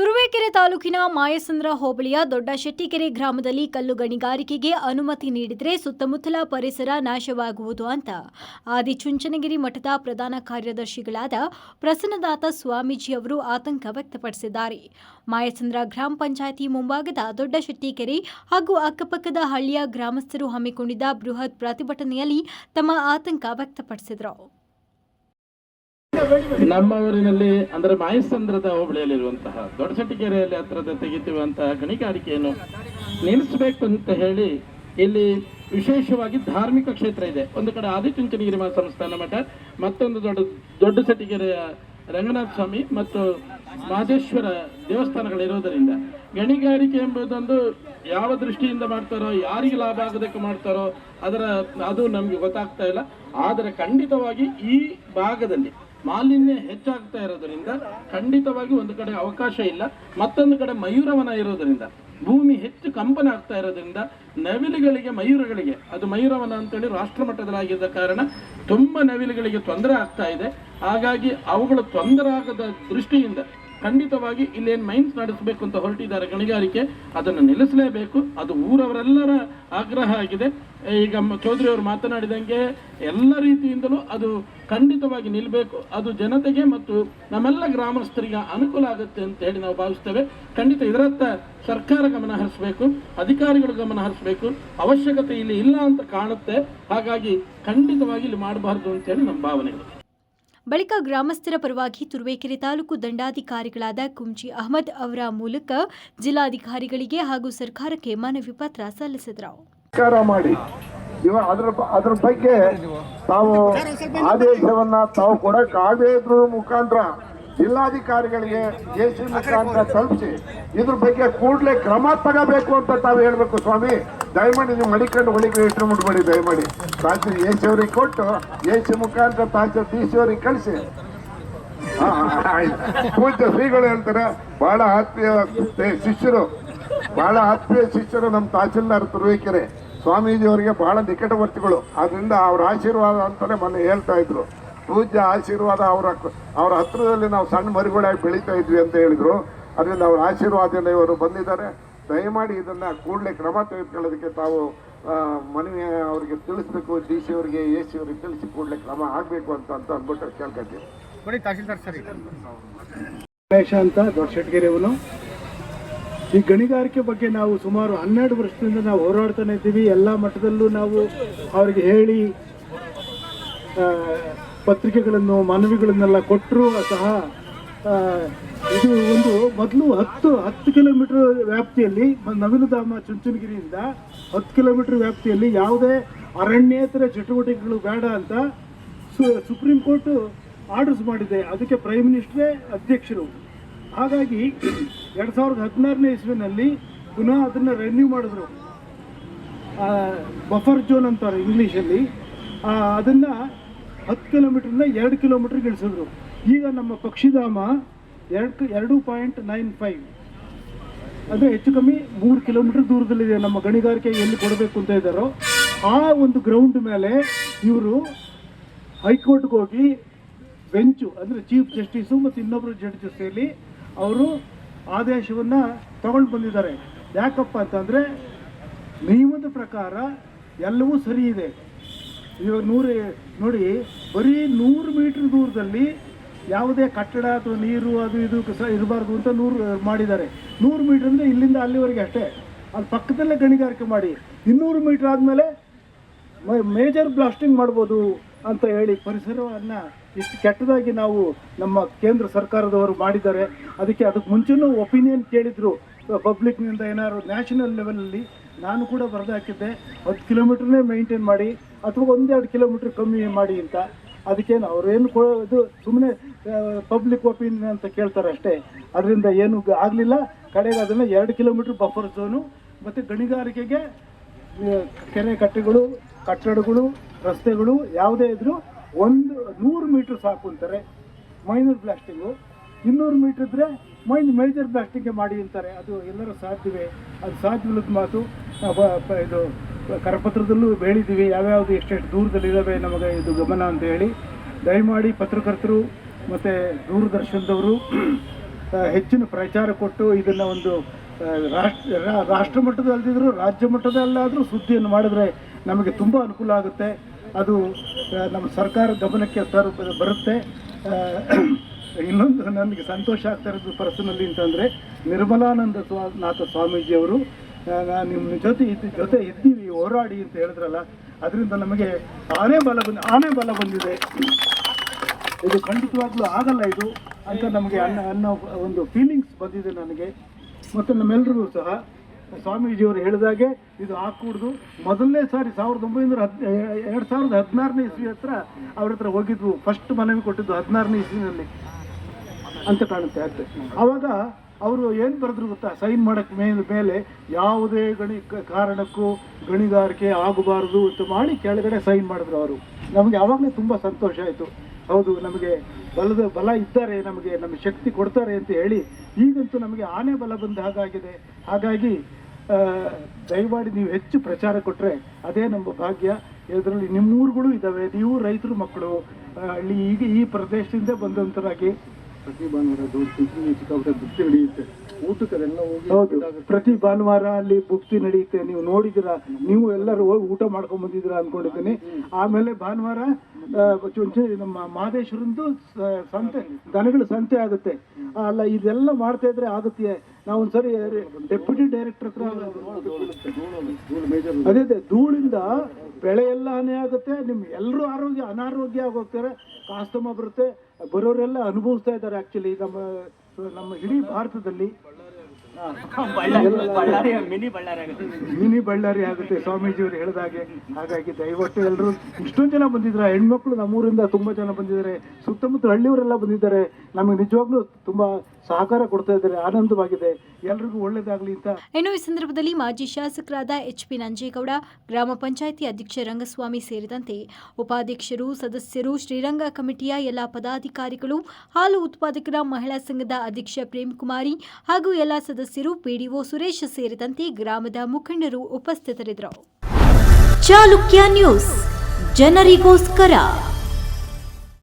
ತುರುವೇಕೆರೆ ತಾಲೂಕಿನ ಮಾಯಸಂದ್ರ ಹೋಬಳಿಯ ದೊಡ್ಡ ಶೆಟ್ಟಿಕೆರೆ ಗ್ರಾಮದಲ್ಲಿ ಕಲ್ಲು ಗಣಿಗಾರಿಕೆಗೆ ಅನುಮತಿ ನೀಡಿದರೆ ಸುತ್ತಮುತ್ತಲ ಪರಿಸರ ನಾಶವಾಗುವುದು ಅಂತ. ಆದಿಚುಂಚನಗಿರಿ ಮಠದ ಪ್ರಧಾನ ಕಾರ್ಯದರ್ಶಿಗಳಾದ ಪ್ರಸನ್ನದಾತ ಸ್ವಾಮೀಜಿ ಅವರು ಆತಂಕ ವ್ಯಕ್ತಪಡಿಸಿದ್ದಾರೆ. ಮಾಯಸಂದ್ರ ಗ್ರಾಮ ಪಂಚಾಯಿತಿ ಮುಂಭಾಗದ ದೊಡ್ಡ ಶೆಟ್ಟಿಕೆರೆ ಹಾಗೂ ಅಕ್ಕಪಕ್ಕದ ಹಳ್ಳಿಯ ಗ್ರಾಮಸ್ಥರು ಹಮ್ಮಿಕೊಂಡಿದ್ದ ಬೃಹತ್ ಪ್ರತಿಭಟನೆಯಲ್ಲಿ ತಮ್ಮ ಆತಂಕ ವ್ಯಕ್ತಪಡಿಸಿದರು. ನಮ್ಮ ಊರಿನಲ್ಲಿ ಅಂದ್ರೆ ಮಾಯಸಂದ್ರದ ಹೋಬಳಿಯಲ್ಲಿರುವಂತಹ ದೊಡ್ಡಸಟ್ಟಿಗೆರೆಯಲ್ಲಿ ಹತ್ರದ ತೆಗೆದಿರುವಂತಹ ಗಣಿಗಾರಿಕೆಯನ್ನು ನಿಲ್ಲಿಸಬೇಕು ಅಂತ ಹೇಳಿ ಇಲ್ಲಿ ವಿಶೇಷವಾಗಿ ಧಾರ್ಮಿಕ ಕ್ಷೇತ್ರ ಇದೆ. ಒಂದು ಕಡೆ ಆದಿಚುಂಚನಗಿರಿ ಸಂಸ್ಥಾನ ಮಠ, ಮತ್ತೊಂದು ದೊಡ್ಡ ದೊಡ್ಡ ಸಟ್ಟಿಗೆರೆಯ ರಂಗನಾಥ ಸ್ವಾಮಿ ಮತ್ತು ಮಹದೇಶ್ವರ ದೇವಸ್ಥಾನಗಳಿರೋದರಿಂದ ಗಣಿಗಾರಿಕೆ ಎಂಬುದೊಂದು ಯಾವ ದೃಷ್ಟಿಯಿಂದ ಮಾಡ್ತಾರೋ, ಯಾರಿಗೆ ಲಾಭ ಆಗೋದಕ್ಕೆ ಮಾಡ್ತಾರೋ, ಅದರ, ಅದು ನಮಗೆ ಗೊತ್ತಾಗ್ತಾ ಇಲ್ಲ. ಆದರೆ ಖಂಡಿತವಾಗಿ ಈ ಭಾಗದಲ್ಲಿ ಮಾಲಿನ್ಯ ಹೆಚ್ಚಾಗ್ತಾ ಇರೋದ್ರಿಂದ ಖಂಡಿತವಾಗಿ ಒಂದು ಕಡೆ ಅವಕಾಶ ಇಲ್ಲ. ಮತ್ತೊಂದು ಕಡೆ ಮಯೂರವನ ಇರೋದ್ರಿಂದ, ಭೂಮಿ ಹೆಚ್ಚು ಕಂಪನ ಆಗ್ತಾ ಇರೋದ್ರಿಂದ ನವಿಲುಗಳಿಗೆ, ಮಯೂರಗಳಿಗೆ, ಅದು ಮಯೂರವನ ಅಂತೇಳಿ ರಾಷ್ಟ್ರ ಮಟ್ಟದಲ್ಲಾಗಿದ್ದ ಕಾರಣ ತುಂಬ ನವಿಲುಗಳಿಗೆ ತೊಂದರೆ ಆಗ್ತಾ ಇದೆ. ಹಾಗಾಗಿ ಅವುಗಳು ತೊಂದರೆ ಆಗದ ದೃಷ್ಟಿಯಿಂದ ಖಂಡಿತವಾಗಿ ಇಲ್ಲೇನು ಮೈನ್ಸ್ ನಡೆಸಬೇಕು ಅಂತ ಹೊರಟಿದ್ದಾರೆ ಗಣಿಗಾರಿಕೆ, ಅದನ್ನು ನಿಲ್ಲಿಸಲೇಬೇಕು. ಅದು ಊರವರೆಲ್ಲರ ಆಗ್ರಹ ಆಗಿದೆ. ಈಗ ಚೌಧರಿ ಅವರು ಮಾತನಾಡಿದಂಗೆ ಎಲ್ಲ ರೀತಿಯಿಂದಲೂ ಅದು ಖಂಡಿತವಾಗಿ ನಿಲ್ಲಬೇಕು ಅದು ಜನತೆಗೆ ಮತ್ತು ನಮ್ಮೆಲ್ಲ ಗ್ರಾಮಸ್ಥರಿಗೆ ಅನುಕೂಲ ಆಗುತ್ತೆ ಅಂತ ಹೇಳಿ ನಾವು ಭಾವಿಸ್ತೇವೆ. ಖಂಡಿತ ಇದರತ್ತ ಸರ್ಕಾರ ಗಮನ ಹರಿಸಬೇಕು, ಅಧಿಕಾರಿಗಳು ಗಮನ ಹರಿಸಬೇಕು. ಅವಶ್ಯಕತೆ ಇಲ್ಲಿ ಇಲ್ಲ ಅಂತ ಕಾಣುತ್ತೆ. ಹಾಗಾಗಿ ಖಂಡಿತವಾಗಿ ಇಲ್ಲಿ ಮಾಡಬಾರ್ದು ಅಂತೇಳಿ ನಮ್ಮ ಭಾವನೆಗಳು ಬಳಿಕ ಗ್ರಾಮಸ್ಥರ ಪರವಾಗಿ ತುರುವೇಕೆರೆ ತಾಲೂಕು ದಂಡಾಧಿಕಾರಿಗಳಾದ ಕುಂಜಿ ಅಹಮದ್ ಅವರ ಮೂಲಕ ಜಿಲ್ಲಾಧಿಕಾರಿಗಳಿಗೆ ಹಾಗೂ ಸರ್ಕಾರಕ್ಕೆ ಮನವಿ ಪತ್ರ ಸಲ್ಲಿಸಿದರು. ಮಾಡಿ. ಅದ್ರ ಬಗ್ಗೆ ತಾವು ಆದೇಶವನ್ನ ತಾವು ಕೊಡಕ್ ಆಗದೇ ಜಿಲ್ಲಾಧಿಕಾರಿಗಳಿಗೆ ಎಸಿ ಮುಖಾಂತರ ತಲುಪಿಸಿ. ಇದ್ರ ಬಗ್ಗೆ ಕೂಡಲೇ ಕ್ರಮ ತಗಬೇಕು ಅಂತ ತಾವು ಹೇಳ್ಬೇಕು ಸ್ವಾಮಿ. ದಯಮಾಡಿ ನೀವು ಮಡಿಕೊಂಡು ಹೊಳಿಗೆ ಇಟ್ಟು ಮುಟ್ಬೇಡಿ, ದಯಮಾಡಿ. ತಹಸೀಲ್ ಎ ಸಿ ಅವ್ರಿಗೆ ಕೊಟ್ಟು ಎ ಸಿ ಮುಖಾಂತರ ತಹಸೀಲ್ ಡಿ ಸಿ ಅವ್ರಿಗೆ ಕಳಿಸಿ. ಪೂಜ್ಯ ಶ್ರೀಗಳು ಹೇಳ್ತಾರೆ, ಬಹಳ ಆತ್ಮೀಯ ಶಿಷ್ಯರು. ಬಹಳ ಆತ್ಮೀಯ ಶಿಷ್ಯರು ನಮ್ಮ ತಹಸೀಲ್ದಾರ್ ತುರುವೇಕೆರೆ. ಸ್ವಾಮೀಜಿ ಅವರಿಗೆ ಬಹಳ ನಿಕಟವರ್ತಿಗಳು. ಆದ್ರಿಂದ ಅವ್ರ ಆಶೀರ್ವಾದ ಅಂತಾನೆ ಮೊನ್ನೆ ಹೇಳ್ತಾ ಇದ್ರು. ಪೂಜ್ಯ ಆಶೀರ್ವಾದ ಅವರ ಅವರ ಹತ್ರದಲ್ಲಿ ನಾವು ಸಣ್ಣ ಮರಿಗಳಾಗಿ ಬೆಳೀತಾ ಇದ್ವಿ ಅಂತ ಹೇಳಿದ್ರು. ಅದರಿಂದ ಅವ್ರ ಆಶೀರ್ವಾದದಿಂದ ಇವರು ಬಂದಿದ್ದಾರೆ. ದಯಮಾಡಿ ಇದನ್ನು ಕೂಡಲೇ ಕ್ರಮ ತೆಗೆದುಕೊಳ್ಳೋದಕ್ಕೆ ತಾವು ಮನವಿ ಅವರಿಗೆ ತಿಳಿಸ್ಬೇಕು ಡಿ ಸಿ ಅವರಿಗೆ ಎ ಸಿ ಅವರಿಗೆ ತಿಳಿಸಿ ಕೂಡಲೇ ಕ್ರಮ ಆಗಬೇಕು ಅಂತ ಅಂತ ಅಂದ್ಬಿಟ್ಟು ಕೇಳ್ಕೊತೀವಿ. ಬರೀ ತಹಸೀಲ್ದಾರ್ ಸರಿ. ಗಣೇಶ ಅಂತ ದೊಡ್ಡಶೆಟ್ಗೆರೆಯವನು. ಈ ಗಣಿಗಾರಿಕೆ ಬಗ್ಗೆ ನಾವು ಸುಮಾರು ಹನ್ನೆರಡು ವರ್ಷದಿಂದ ನಾವು ಹೋರಾಡ್ತಾನೆ ಇದ್ದೀವಿ. ಎಲ್ಲ ಮಟ್ಟದಲ್ಲೂ ನಾವು ಅವರಿಗೆ ಹೇಳಿ ಪತ್ರಿಕೆಗಳನ್ನು ಮನವಿಗಳನ್ನೆಲ್ಲ ಕೊಟ್ಟರು ಸಹ ಇದು ಒಂದು ಮೊದಲು ಹತ್ತು ಹತ್ತು ಕಿಲೋಮೀಟರ್ ವ್ಯಾಪ್ತಿಯಲ್ಲಿ ನವಿಲುಧಾಮ ಚುಂಚನಗಿರಿಯಿಂದ ಹತ್ತು ಕಿಲೋಮೀಟರ್ ವ್ಯಾಪ್ತಿಯಲ್ಲಿ ಯಾವುದೇ ಅರಣ್ಯೇತರ ಚಟುವಟಿಕೆಗಳು ಬೇಡ ಅಂತ ಸುಪ್ರೀಂ ಕೋರ್ಟ್ ಆರ್ಡರ್ಸ್ ಮಾಡಿದೆ. ಅದಕ್ಕೆ ಪ್ರೈಮ್ ಮಿನಿಸ್ಟ್ರೇ ಅಧ್ಯಕ್ಷರು. ಹಾಗಾಗಿ ಎರಡು ಸಾವಿರದ ಹದಿನಾರನೇ ಇಸ್ವಿನಲ್ಲಿ ಪುನಃ ಅದನ್ನು ರೆನ್ಯೂ ಮಾಡಿದ್ರು. ಬಫರ್ ಜೋನ್ ಅಂತಾರೆ ಇಂಗ್ಲೀಷಲ್ಲಿ ಅದನ್ನು ಹತ್ತು ಕಿಲೋಮೀಟ್ರಿಂದ ಎರಡು ಕಿಲೋಮೀಟ್ರಿಗೆ ಇಳಿಸಿದ್ರು. ಈಗ ನಮ್ಮ ಪಕ್ಷಿಧಾಮ ಎರಡು ಎರಡು ಪಾಯಿಂಟ್ ನೈನ್ ಫೈವ್. ಅಂದರೆ ಹೆಚ್ಚು ಕಮ್ಮಿ ಮೂರು ಕಿಲೋಮೀಟರ್ ದೂರದಲ್ಲಿದೆ ನಮ್ಮ ಗಣಿಗಾರಿಕೆ ಎಲ್ಲಿ ಕೊಡಬೇಕು ಅಂತ ಇದ್ದಾರೋ ಆ ಒಂದು ಗ್ರೌಂಡ್ ಮೇಲೆ ಇವರು ಹೈಕೋರ್ಟ್ಗೆ ಹೋಗಿ ಬೆಂಚು, ಅಂದರೆ ಚೀಫ್ ಜಸ್ಟಿಸು ಮತ್ತು ಇನ್ನೊಬ್ಬರು ಜಡ್ಜಸ್ ಸೇರಿ ಅವರು ಆದೇಶವನ್ನು ತಗೊಂಡು ಬಂದಿದ್ದಾರೆ. ಯಾಕಪ್ಪ ಅಂತಂದರೆ ನಿಯಮದ ಪ್ರಕಾರ ಎಲ್ಲವೂ ಸರಿ ಇದೆ. ಇವಾಗ ನೂರು ನೋಡಿ, ಬರೀ ನೂರು ಮೀಟ್ರ್ ದೂರದಲ್ಲಿ ಯಾವುದೇ ಕಟ್ಟಡ ಅಥವಾ ನೀರು ಅದು ಇದು ಇರಬಾರ್ದು ಅಂತ ನೂರು ಮಾಡಿದ್ದಾರೆ. ನೂರು ಮೀಟರ್ ಅಂದರೆ ಇಲ್ಲಿಂದ ಅಲ್ಲಿವರೆಗೆ ಅಷ್ಟೇ. ಅಲ್ಲಿ ಪಕ್ಕದಲ್ಲೇ ಗಣಿಗಾರಿಕೆ ಮಾಡಿ. ಇನ್ನೂರು ಮೀಟರ್ ಆದಮೇಲೆ ಮೇಜರ್ ಬ್ಲಾಸ್ಟಿಂಗ್ ಮಾಡ್ಬೋದು ಅಂತ ಹೇಳಿ ಪರಿಸರವನ್ನು ಇಷ್ಟು ಕೆಟ್ಟದಾಗಿ ನಾವು ನಮ್ಮ ಕೇಂದ್ರ ಸರ್ಕಾರದವರು ಮಾಡಿದ್ದಾರೆ. ಅದಕ್ಕೆ ಅದಕ್ಕೆ ಮುಂಚೆನೂ ಒಪಿನಿಯನ್ ಕೇಳಿದರು. ಪಬ್ಲಿಕ್ನಿಂದ ಏನಾದ್ರು ನ್ಯಾಷನಲ್ ಲೆವೆಲಲ್ಲಿ ನಾನು ಕೂಡ ಬರೆದು ಹಾಕಿದ್ದೆ ಹತ್ತು ಕಿಲೋಮೀಟ್ರನ್ನೇ ಮೇಂಟೈನ್ ಮಾಡಿ. ಅಥವಾ ಒಂದೆರಡು ಕಿಲೋಮೀಟ್ರ್ ಕಮ್ಮಿ ಮಾಡಿ ಅಂತ. ಅದಕ್ಕೇನು ಅವ್ರೇನು ಇದು ಸುಮ್ಮನೆ ಪಬ್ಲಿಕ್ ಒಪಿನಿಯನ್ ಅಂತ ಕೇಳ್ತಾರೆ ಅಷ್ಟೇ. ಅದರಿಂದ ಏನು ಆಗಲಿಲ್ಲ. ಕಡೆಗೆ ಅದನ್ನು ಎರಡು ಕಿಲೋಮೀಟ್ರ್ ಬಫರ್ ಝೋನು ಮತ್ತು ಗಣಿಗಾರಿಕೆಗೆ ಕೆರೆ ಕಟ್ಟೆಗಳು, ಕಟ್ಟಡಗಳು, ರಸ್ತೆಗಳು ಯಾವುದೇ ಇದ್ದರೂ ಒಂದು, ನೂರು ಮೀಟ್ರ್ ಸಾಕು ಅಂತಾರೆ. ಮೈನರ್ ಬ್ಲಾಸ್ಟಿಂಗು ಇನ್ನೂರು ಮೀಟ್ರ್ ಇದ್ದರೆ ಮೈನ್ ಮೇಜರ್ ಬ್ಲಾಸ್ಟಿಂಗ್ಗೆ ಮಾಡಿ ಅಂತಾರೆ. ಅದು ಎಲ್ಲರೂ ಸಾಧ್ಯವೇ? ಅದು ಸಾಧ್ಯವಿಲ್ಲದ ಮಾತು. ಇದು ಕರಪತ್ರದಲ್ಲೂ ಹೇಳಿದ್ದೀವಿ, ಯಾವ್ಯಾವುದು ಎಷ್ಟೆಷ್ಟು ದೂರದಲ್ಲಿದ್ದಾವೆ ನಮಗೆ ಇದು ಗಮನ ಅಂತ ಹೇಳಿ. ದಯಮಾಡಿ ಪತ್ರಕರ್ತರು ಮತ್ತು ದೂರದರ್ಶನದವರು ಹೆಚ್ಚಿನ ಪ್ರಚಾರ ಕೊಟ್ಟು ಇದನ್ನು ಒಂದು ರಾಷ್ಟ್ರ ರಾಷ್ಟ್ರ ಮಟ್ಟದಲ್ಲದಿದ್ದರೂ ರಾಜ್ಯ ಮಟ್ಟದಲ್ಲಾದರೂ ಸುದ್ದಿಯನ್ನು ಮಾಡಿದ್ರೆ ನಮಗೆ ತುಂಬ ಅನುಕೂಲ ಆಗುತ್ತೆ. ಅದು ನಮ್ಮ ಸರ್ಕಾರ ಗಮನಕ್ಕೆ ತರ ಬರುತ್ತೆ. ಇನ್ನೊಂದು ನನಗೆ ಸಂತೋಷ ಆಗ್ತಾ ಇರೋದು ಪರ್ಸನಲ್ಲಿ ಅಂತಂದರೆ ನಿರ್ಮಲಾನಂದ ಸ್ವಾ, ನಾಥ ಸ್ವಾಮೀಜಿಯವರು ನಾನು ನಿಮ್ಮ ಜೊತೆ ಇದ್ದ ಜೊತೆ ಇದ್ದೀವಿ ಹೋರಾಡಿ ಅಂತ ಹೇಳಿದ್ರಲ್ಲ, ಅದರಿಂದ ನಮಗೆ ಆನೆ ಬಲ ಬಂದ ಆನೆ ಬಲ ಬಂದಿದೆ. ಇದು ಖಂಡಿತವಾಗ್ಲೂ ಆಗಲ್ಲ ಇದು ಅಂತ ನಮಗೆ ಅನ್ನ ಅನ್ನೋ ಒಂದು ಫೀಲಿಂಗ್ಸ್ ಬಂದಿದೆ ನನಗೆ. ಮತ್ತು ನಮ್ಮೆಲ್ಲರಿಗೂ ಸಹ. ಸ್ವಾಮೀಜಿಯವರು ಹೇಳಿದಾಗೆ ಇದು ಹಾಕೂಡ್ದು ಮೊದಲನೇ ಸಾರಿ ಸಾವಿರದ ಒಂಬೈನೂರ ಹದ್ ಎರಡು ಸಾವಿರದ ಹದಿನಾರನೇ ಇಸ್ವಿ ಹತ್ರ ಅವ್ರ ಹತ್ರ ಹೋಗಿದ್ವು. ಫಸ್ಟ್ ಮನವಿ ಕೊಟ್ಟಿದ್ದು ಹದಿನಾರನೇ ಇಸ್ವಿನಲ್ಲಿ ಅಂತ ಕಾಣುತ್ತೆ. ಅಷ್ಟೇ ಆವಾಗ ಅವರು ಏನು ಬರೆದ್ರು ಗೊತ್ತಾ? ಸೈನ್ ಮಾಡೋಕ್ಕೆ ಮೇಲೆ ಮೇಲೆ ಯಾವುದೇ ಗಣಿ, ಕಾರಣಕ್ಕೂ ಗಣಿಗಾರಿಕೆ ಆಗಬಾರದು ಅಂತ ಮಾಡಿ ಕೆಳಗಡೆ ಸೈನ್ ಮಾಡಿದ್ರು ಅವರು. ನಮಗೆ ಆವಾಗಲೇ ತುಂಬ ಸಂತೋಷ ಆಯಿತು. ಹೌದು, ನಮಗೆ ಬಲದ, ಬಲ ಇದ್ದಾರೆ ನಮಗೆ ನಮ್ಮ ಶಕ್ತಿ ಕೊಡ್ತಾರೆ ಅಂತ ಹೇಳಿ ಈಗಂತೂ ನಮಗೆ ಆನೆ ಬಲ ಬಂದ ಹಾಗಾಗಿದೆ. ಹಾಗಾಗಿ ದಯಮಾಡಿ ನೀವು ಹೆಚ್ಚು ಪ್ರಚಾರ ಕೊಟ್ಟರೆ ಅದೇ ನಮ್ಮ ಭಾಗ್ಯ. ಇದರಲ್ಲಿ ನಿಮ್ಮೂರುಗಳು ಇದ್ದಾವೆ. ನೀವು ರೈತರು ಮಕ್ಕಳು. ಹಳ್ಳಿ ಈಗ ಈ ಪ್ರದೇಶದಿಂದ ಬಂದಂತರಾಗಿ ಪ್ರತಿ ಭಾನುವಾರ ಸಿಕ್ಕಾಪಟ್ಟೆ ಬುಕ್ತಿ ನಡೆಯುತ್ತೆ. ಊಟಕ್ಕೆ ಅದೆಲ್ಲ ಹೋಗಿ ಹೌದು. ಪ್ರತಿ ಭಾನುವಾರ ಅಲ್ಲಿ ಬುಕ್ತಿ ನಡೆಯುತ್ತೆ. ನೀವು ನೋಡಿದಿರ ನೀವು ಎಲ್ಲರೂ ಹೋಗಿ ಊಟ ಮಾಡ್ಕೊಂಡ್ ಬಂದಿದ್ದೀರಾ ಅನ್ಕೊಂಡಿದ್ದೀನಿ. ಆಮೇಲೆ ಭಾನುವಾರ ನಮ್ಮ ಮಾದೇಶ್ವರಂದು ಸಂತೆ ದನಗಳ ಸಂತೆ ಆಗುತ್ತೆ. ಅಲ್ಲ ಇದೆಲ್ಲ ಮಾಡ್ತಾ ಇದ್ರೆ ಆಗುತ್ತೆ ನಾವು ಒಂದ್ಸರಿ ಡೆಪ್ಯೂಟಿ ಡೈರೆಕ್ಟರ್ ಹತ್ರ ಅದೇ ಅದೇ ಧೂಳಿಂದ ಬೆಳೆ ಎಲ್ಲ ಹಾನಿ ಆಗುತ್ತೆ. ನಿಮ್ ಎಲ್ಲರೂ ಆರೋಗ್ಯ ಅನಾರೋಗ್ಯ ಆಗೋಗ್ತಾರೆ. ಕಾಸ್ತಮ ಬರುತ್ತೆ. ಬರೋರೆಲ್ಲ ಅನುಭವಿಸ್ತಾ ಇದ್ದಾರೆ ಆಕ್ಚುಲಿ ನಮ್ಮ ನಮ್ಮ ಇಡೀ ಭಾರತದಲ್ಲಿ ಮಿನಿ ಬಳ್ಳಾರಿ ಆಗುತ್ತೆ. ಸ್ವಾಮೀಜಿ ಅವರು ಹೇಳಿದಾಗೆ. ಹಾಗಾಗಿ ದಯವಿಟ್ಟು ಎಲ್ಲರೂ ಇಷ್ಟೊಂದು ಜನ ಬಂದಿದ್ದಾರೆ ಹೆಣ್ಮಕ್ಳು ನಮ್ಮೂರಿಂದ ತುಂಬಾ ಜನ ಬಂದಿದ್ದಾರೆ. ಸುತ್ತಮುತ್ತ ಹಳ್ಳಿಯವರೆಲ್ಲ ಬಂದಿದ್ದಾರೆ. ನಮಗೆ ನಿಜವಾಗ್ಲೂ ತುಂಬಾ ಸಹಕಾರ ಕೊಡ್ತಾ ಇದ್ದಾರೆ, ಆನಂದವಾಗಿದೆ. ಎಲ್ರಿಗೂ ಒಳ್ಳೇದಾಗಲಿ ಅಂತ. ಇನ್ನು ಈ ಸಂದರ್ಭದಲ್ಲಿ ಮಾಜಿ ಶಾಸಕರಾದ ಎಚ್ ಪಿ ನಂಜೇಗೌಡ, ಗ್ರಾಮ ಪಂಚಾಯಿತಿ ಅಧ್ಯಕ್ಷ ರಂಗಸ್ವಾಮಿ ಸೇರಿದಂತೆ ಉಪಾಧ್ಯಕ್ಷರು, ಸದಸ್ಯರು, ಶ್ರೀರಂಗ ಕಮಿಟಿಯ ಎಲ್ಲ ಪದಾಧಿಕಾರಿಗಳು, ಹಾಲು ಉತ್ಪಾದಕರ ಮಹಿಳಾ ಸಂಘದ ಅಧ್ಯಕ್ಷ ಪ್ರೇಮ್ ಕುಮಾರಿ ಹಾಗೂ ಎಲ್ಲ ಸದಸ್ಯರು ಪಿಡಿಒ ಸುರೇಶ್ ಸೇರಿದಂತೆ ಗ್ರಾಮದ ಮುಖಂಡರು ಉಪಸ್ಥಿತರಿದ್ದರು. ಚಾಲುಕ್ಯ ನ್ಯೂಸ್, ಜನರಿಗೋಸ್ಕರ.